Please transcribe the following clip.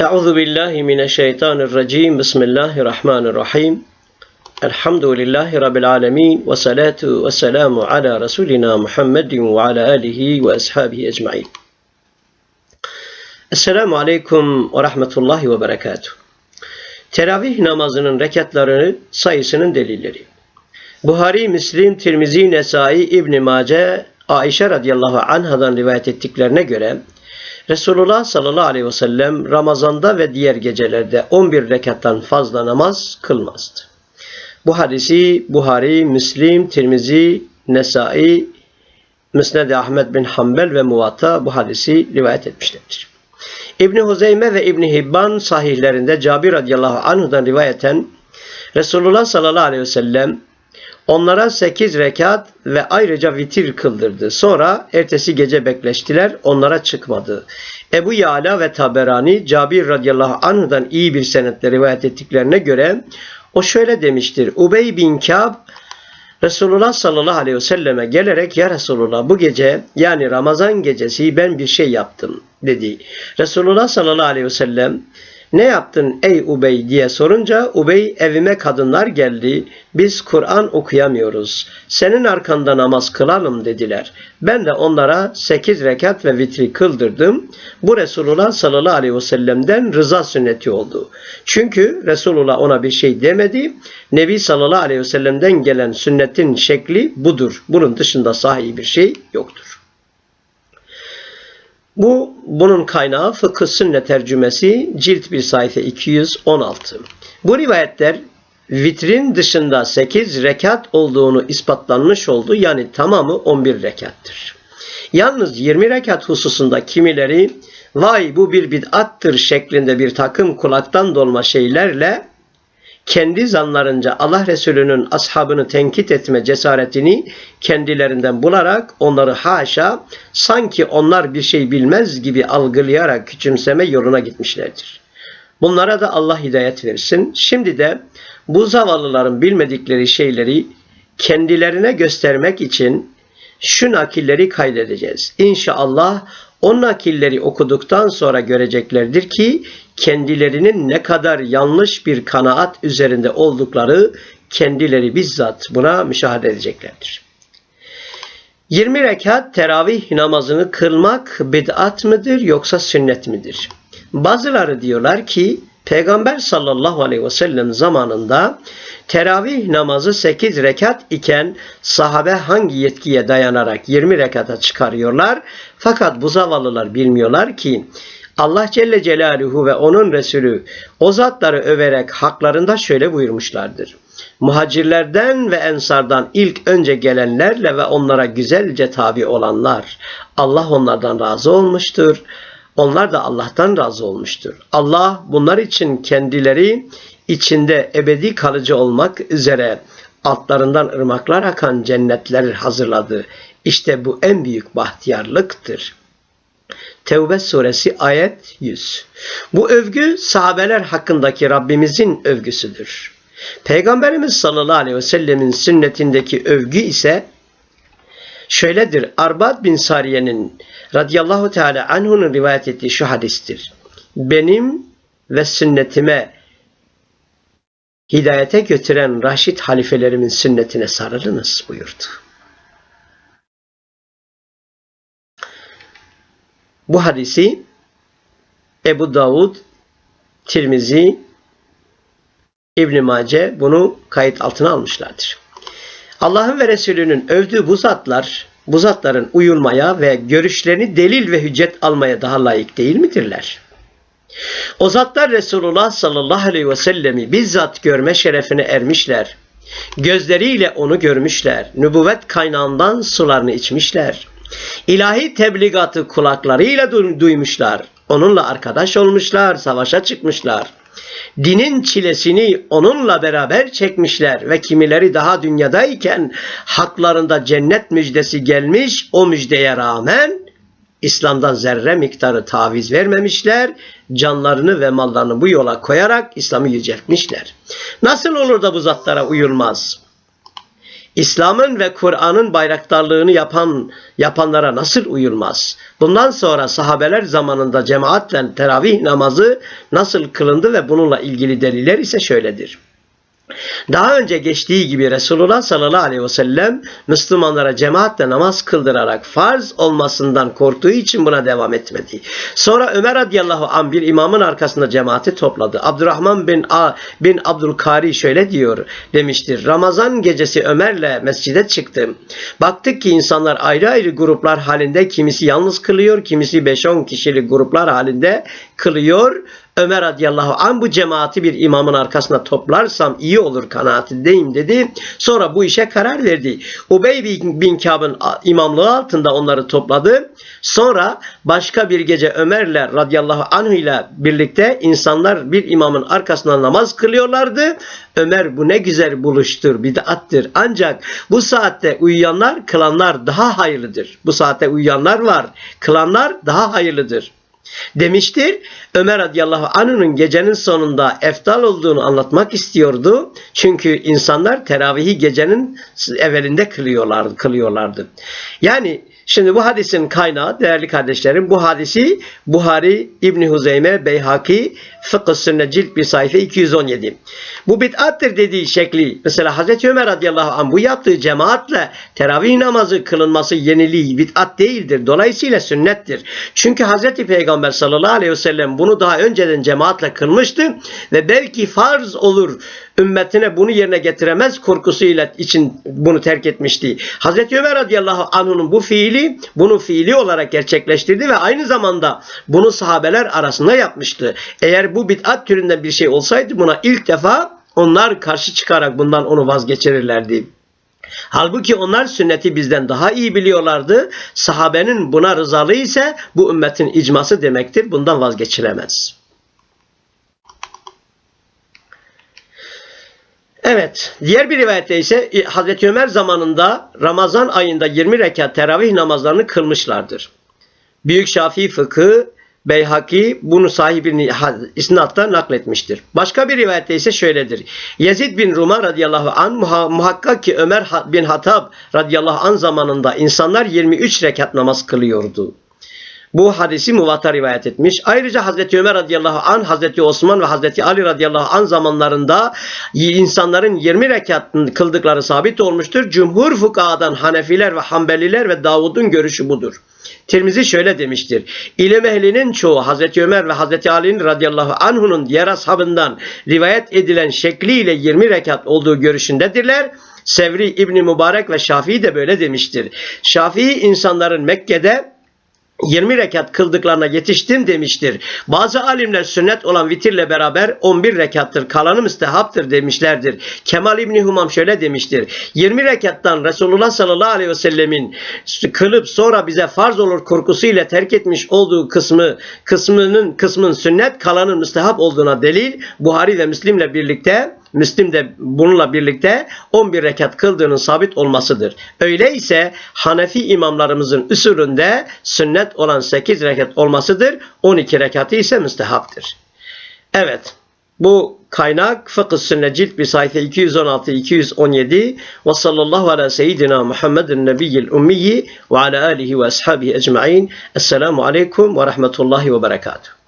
Euzu billahi mineşşeytanirracim. Bismillahirrahmanirrahim. Elhamdülillahi rabbil alamin ve salatu ve selamu ala resulina Muhammedin ve ala alihi ve ashabihi ecmaîn. Esselamu aleyküm ve rahmetullahi ve berekatuhu. Teravih namazının rekatları sayısının delilleri. Buhari, Müslim, Tirmizi, Nesai, İbn Mace, Aişe radıyallahu anhadan rivayet ettiklerine göre Resulullah sallallahu aleyhi ve sellem Ramazan'da ve diğer gecelerde 11 rekattan fazla namaz kılmazdı. Bu hadisi Buhari, Müslim, Tirmizi, Nesai, Müsned Ahmet bin Hanbel ve Muvatta bu hadisi rivayet etmişlerdir. İbni Huzeyme ve İbni Hibban sahihlerinde Cabir radıyallahu anhudan rivayeten Resulullah sallallahu aleyhi ve sellem onlara sekiz rekat ve ayrıca vitir kıldırdı. Sonra ertesi gece bekleştiler, onlara çıkmadı. Ebu Yala ve Taberani Cabir radıyallahu anhudan iyi bir senetle rivayet ettiklerine göre o şöyle demiştir. Ubey bin Kâb Resulullah sallallahu aleyhi ve selleme gelerek ya Resulullah bu gece yani Ramazan gecesi ben bir şey yaptım dedi. Resulullah sallallahu aleyhi ve sellem ne yaptın ey Ubey diye sorunca Ubey evime kadınlar geldi. Biz Kur'an okuyamıyoruz. Senin arkanda namaz kılalım dediler. Ben de onlara sekiz rekat ve vitri kıldırdım. Bu Resulullah sallallahu aleyhi ve sellem'den rıza sünneti oldu. Çünkü Resulullah ona bir şey demedi. Nebi sallallahu aleyhi ve sellem'den gelen sünnetin şekli budur. Bunun dışında sahi bir şey yoktur. Bu bunun kaynağı fıkıh sünnet tercümesi cilt bir sayfa 216. Bu rivayetler vitrin dışında 8 rekat olduğunu ispatlanmış oldu. Yani tamamı 11 rekattır. Yalnız 20 rekat hususunda kimileri vay bu bir bid'attır şeklinde bir takım kulaktan dolma şeylerle kendi zanlarınca Allah Resulü'nün ashabını tenkit etme cesaretini kendilerinden bularak onları haşa sanki onlar bir şey bilmez gibi algılayarak küçümseme yoluna gitmişlerdir. Bunlara da Allah hidayet versin. Şimdi de bu zavallıların bilmedikleri şeyleri kendilerine göstermek için şu nakilleri kaydedeceğiz. İnşallah o nakilleri okuduktan sonra göreceklerdir ki kendilerinin ne kadar yanlış bir kanaat üzerinde oldukları kendileri bizzat buna müşahede edeceklerdir. 20 rekat teravih namazını kılmak bid'at mıdır yoksa sünnet midir? Bazıları diyorlar ki Peygamber sallallahu aleyhi ve sellem zamanında teravih namazı 8 rekat iken sahabe hangi yetkiye dayanarak 20 rekata çıkarıyorlar? Fakat bu zavallılar bilmiyorlar ki Allah Celle Celaluhu ve onun Resulü o zatları överek haklarında şöyle buyurmuşlardır. Muhacirlerden ve ensardan ilk önce gelenlerle ve onlara güzelce tabi olanlar Allah onlardan razı olmuştur. Onlar da Allah'tan razı olmuştur. Allah bunlar için kendileri içinde ebedi kalıcı olmak üzere altlarından ırmaklar akan cennetler hazırladı. İşte bu en büyük bahtiyarlıktır. Tevbe suresi ayet 100. Bu övgü sahabeler hakkındaki Rabbimizin övgüsüdür. Peygamberimiz sallallahu aleyhi ve sellemin sünnetindeki övgü ise şöyledir. Arbad bin Sariye'nin radıyallahu teala anhu'nun rivayet ettiği şu hadistir. Benim ve sünnetime hidayete götüren Raşid halifelerimin sünnetine sarılınız buyurdu. Bu hadisi Ebu Davud, Tirmizi, İbn Mace bunu kayıt altına almışlardır. Allah'ın ve Resulünün övdüğü bu zatlar, bu zatların uyulmaya ve görüşlerini delil ve hüccet almaya daha layık değil midirler? O zatlar Resulullah sallallahu aleyhi ve sellemi bizzat görme şerefine ermişler. Gözleriyle onu görmüşler. Nübüvvet kaynağından sularını içmişler. İlahi tebligatı kulaklarıyla duymuşlar. Onunla arkadaş olmuşlar, savaşa çıkmışlar. Dinin çilesini onunla beraber çekmişler ve kimileri daha dünyadayken haklarında cennet müjdesi gelmiş o müjdeye rağmen İslam'dan zerre miktarı taviz vermemişler, canlarını ve mallarını bu yola koyarak İslam'ı yüceltmişler. Nasıl olur da bu zatlara uyulmaz? İslam'ın ve Kur'an'ın bayraktarlığını yapan yapanlara nasıl uyulmaz? Bundan sonra sahabeler zamanında cemaatle teravih namazı nasıl kılındı ve bununla ilgili deliller ise şöyledir. Daha önce geçtiği gibi Resulullah sallallahu aleyhi ve sellem Müslümanlara cemaatle namaz kıldırarak farz olmasından korktuğu için buna devam etmedi. Sonra Ömer radıyallahu an bir imamın arkasında cemaati topladı. Abdurrahman bin A bin Abdülkari şöyle diyor demiştir. Ramazan gecesi Ömer'le mescide çıktım. Baktık ki insanlar ayrı ayrı gruplar halinde kimisi yalnız kılıyor, kimisi 5-10 kişilik gruplar halinde kılıyor. Ömer radıyallahu an bu cemaati bir imamın arkasına toplarsam iyi olur kanaatindeyim dedi. Sonra bu işe karar verdi. Ubey bin Kâb'ın imamlığı altında onları topladı. Sonra başka bir gece Ömer'le radıyallahu anh ile birlikte insanlar bir imamın arkasına namaz kılıyorlardı. Ömer bu ne güzel buluştur, bid'attır. Ancak bu saatte uyuyanlar, kılanlar daha hayırlıdır. Bu saatte uyuyanlar var, kılanlar daha hayırlıdır demiştir. Ömer radıyallahu anh'ın gecenin sonunda eftal olduğunu anlatmak istiyordu. Çünkü insanlar teravihi gecenin evvelinde kılıyorlardı. kılıyorlardı. Yani Şimdi bu hadisin kaynağı değerli kardeşlerim bu hadisi Buhari, İbni Huzeyme, Beyhaki, Fıkıh Sünne cilt bir sayfa 217. Bu bid'attır dediği şekli mesela Hazreti Ömer radıyallahu anh bu yaptığı cemaatle teravih namazı kılınması yeniliği bid'at değildir. Dolayısıyla sünnettir. Çünkü Hazreti Peygamber sallallahu aleyhi ve sellem bunu daha önceden cemaatle kılmıştı ve belki farz olur ümmetine bunu yerine getiremez korkusuyla için bunu terk etmişti. Hazreti Ömer radıyallahu anh'ın bu fiili bunu fiili olarak gerçekleştirdi ve aynı zamanda bunu sahabeler arasında yapmıştı. Eğer bu bid'at türünden bir şey olsaydı buna ilk defa onlar karşı çıkarak bundan onu vazgeçirirlerdi. Halbuki onlar sünneti bizden daha iyi biliyorlardı. Sahabenin buna rızalığı ise bu ümmetin icması demektir. Bundan vazgeçilemez. Evet. Diğer bir rivayette ise e, Hazreti Ömer zamanında Ramazan ayında 20 rekat teravih namazlarını kılmışlardır. Büyük Şafii fıkı Beyhaki bunu sahibini isnatta nakletmiştir. Başka bir rivayette ise şöyledir. Yezid bin Ruma radıyallahu an muhakkak ki Ömer bin Hatab radıyallahu an zamanında insanlar 23 rekat namaz kılıyordu. Bu hadisi Muvatta rivayet etmiş. Ayrıca Hazreti Ömer radıyallahu an, Hazreti Osman ve Hazreti Ali radıyallahu an zamanlarında insanların 20 rekat kıldıkları sabit olmuştur. Cumhur fukahadan Hanefiler ve Hanbeliler ve Davud'un görüşü budur. Tirmizi şöyle demiştir. İlim ehlinin çoğu Hazreti Ömer ve Hazreti Ali'nin radıyallahu anhunun diğer ashabından rivayet edilen şekliyle 20 rekat olduğu görüşündedirler. Sevri İbni Mübarek ve Şafii de böyle demiştir. Şafii insanların Mekke'de 20 rekat kıldıklarına yetiştim demiştir. Bazı alimler sünnet olan vitirle beraber 11 rekattır. Kalanı müstehaptır demişlerdir. Kemal İbni Humam şöyle demiştir. 20 rekattan Resulullah sallallahu aleyhi ve sellemin kılıp sonra bize farz olur korkusuyla terk etmiş olduğu kısmı kısmının kısmın sünnet kalanın müstehap olduğuna delil Buhari ve Müslim'le birlikte Müslim de bununla birlikte 11 rekat kıldığının sabit olmasıdır. Öyleyse Hanefi imamlarımızın usulünde sünnet olan 8 rekat olmasıdır. 12 rekatı ise müstehaptır. Evet. Bu kaynak Fıkıh Sünne cilt bir sayfa 216-217 ve sallallahu ala seyyidina Muhammedin nebiyyil ummiyi ve ala alihi ve ashabihi ecma'in. Esselamu aleyküm ve rahmetullahi ve berekatuhu.